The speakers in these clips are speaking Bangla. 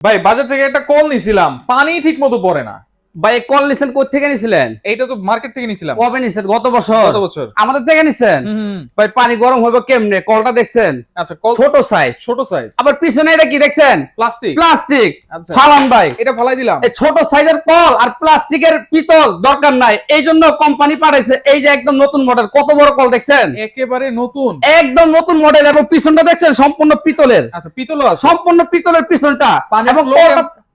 ভাই বাজার থেকে একটা কল নিছিলাম পানি ঠিক মতো পড়ে না। ভাই কল নিছেন কোথা থেকে নিছিলেন? এইটা তো মার্কেট থেকে নিছিলাম। কবে নিছেন? গত বছর? গত বছর। আমাদের থেকে নিছেন? ভাই পানি গরম হবে কেমনে? কলটা দেখছেন? আচ্ছা কল ছোট সাইজ ছোট সাইজ আবার পিছনে এটা কি দেখছেন? Plastic plastic. ফালান ভাই। এটা ফলাই দিলাম। এই ছোট সাইজের কল আর প্লাস্টিকের পিতল দরকার নাই। এই জন্য কোম্পানি পাঠাইছে। এই যে একদম নতুন মডেল কত বড় কল দেখছেন? একেবারে নতুন। একদম নতুন মডেল এবং পিছনটা দেখছেন? সম্পূর্ণ পিতলের। আচ্ছা পিতল সম্পূর্ণ পিতলের পিছনটা। এবং?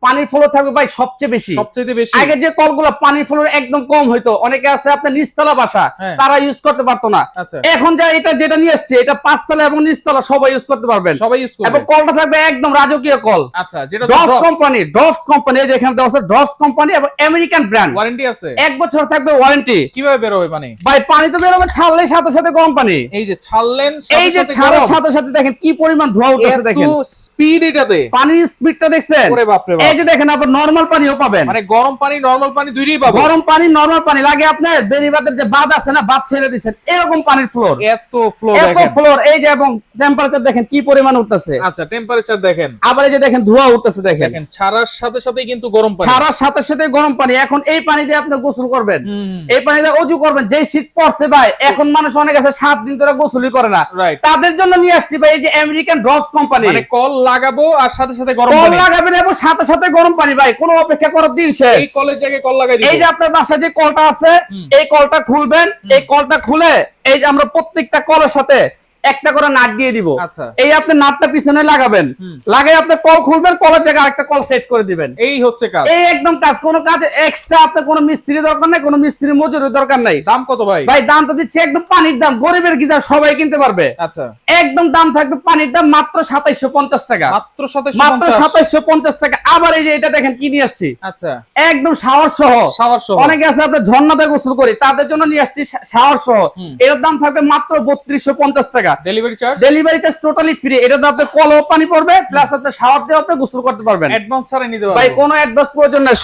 পানির ফ্লো থাকবে ভাই সবচেয়ে বেশি। সবচেয়ে বেশি। আগে যে কলগুলো পানির ফ্লো একদম কম হইতো অনেকে আছে আপনার নিচতলা বাসা হ্যাঁ। তারা ইউজ করতে পারতো না। আচ্ছা। এখন যা এটা যেটা নিয়ে আসছে এটা পাঁচতলা এবং নিচতলা সবাই ইউজ করতে পারবেন। সবাই ইউজ করবে। এবং কলটা থাকবে একদম রাজকীয় কল আচ্ছা যেটা ডস কোম্পানি ডস কোম্পানি যে এখানে দেওয়া আছে ডস কোম্পানি এবং আমেরিকান ব্র্যান্ড ওয়ারেন্টি আছে? এক বছর থাকবে ওয়ারেন্টি কীভাবে বের হবে পানি? ভাই পানি তো বেরোবে ছাড়লে সাথে সাথে গরম পানি। এই যে ছাড়লেন এই যে ছাড়ার সাথে সাথে দেখেন কি পরিমাণ ধোয়া উঠেছে দেখেন। স্পিড এটাতে। পানির স্পিডটা দেখছেন? ওরে বাপ রে বাপ। এই যে দেখেন আবার নরমাল পানিও পাবেন। মানে গরম পানি নরমাল পানি দুইটাই পাবো। গরম পানি নরমাল পানি। লাগে আপনার বেরিবাদের যে বাদ আছে না বাদ ছেড়ে দিচ্ছেন এরকম পানির ফ্লোর এত ফ্লো এত ফ্লোর এই যে এবং টেম্পারেচার দেখেন কি পরিমাণ উঠতেছে। আচ্ছা টেম্পারেচার দেখেন। আবার এই যে দেখেন ধোয়া উঠতেছে দেখেন। দেখেন ছাড়ার সাথে সাথে কিন্তু গরম পানি। ছাড়ার সাথে সাথে গরম পানি। এখন এই পানি দিয়ে আপনি গোসল করবেন। এই পানি দিয়ে অজু করবেন। যে শীত পড়ছে ভাই এখন মানুষ অনেক আছে সাত দিন ধরে গোসলই করে না। রাইট তাদের জন্য নিয়ে আসছি ভাই এই যে আমেরিকান ড্রপস কোম্পানি মানে কল লাগাবো আর সাথে সাথে গরম পানি। কল লাগাবেন এবং সাথে সাথে গরম পানি ভাই কোনো অপেক্ষা করার দিন শেষ। এই কলের জায়গায় কল লাগাই এই যে আপনার বাসায় যে কলটা আছে এই কলটা খুলবেন এই কলটা খুলে এই যে আমরা প্রত্যেকটা কলের সাথে একটা করে নাট দিয়ে দিব। আচ্ছা। এই আপনি নাটটা পিছনে লাগাবেন। লাগাই আপনি কল খুলবেন কলের জায়গায় আরেকটা কল সেট করে দিবেন। এই হচ্ছে কাজ। এই একদম কাজ কোনো কাজ এক্সট্রা আপনার কোনো মিস্ত্রি দরকার নাই কোনো মিস্ত্রি মজুরি দরকার নাই। দাম কত ভাই? ভাই দাম তো দিচ্ছে একদম পানির দাম গরিবের গিজার সবাই কিনতে পারবে। আচ্ছা। একদম দাম থাকবে পানির দাম মাত্র সাতাইশো পঞ্চাশ টাকা। মাত্র সাতাশশো মাত্র সাতাইশো পঞ্চাশ টাকা। আবার এই যে এটা দেখেন কি নিয়ে আসছি? আচ্ছা। একদম শাওয়ার সহ। শাওয়ার সহ। অনেকে আছে আপনার ঝর্ণাতে গোসল করি তাদের জন্য নিয়ে আসছি শাওয়ার সহ। এর দাম থাকবে মাত্র বত্রিশশো পঞ্চাশ টাকা। Delivery charge delivery charge totally free এটা তো আপনার কলও পানি পড়বে প্লাস আপনার শাওয়ার দিয়ে আপনি গোসল করতে পারবেন। অ্যাডভান্স ছাড়া নিতে ভাই কোনো অ্যাডভান্স প্রয়োজন নাই।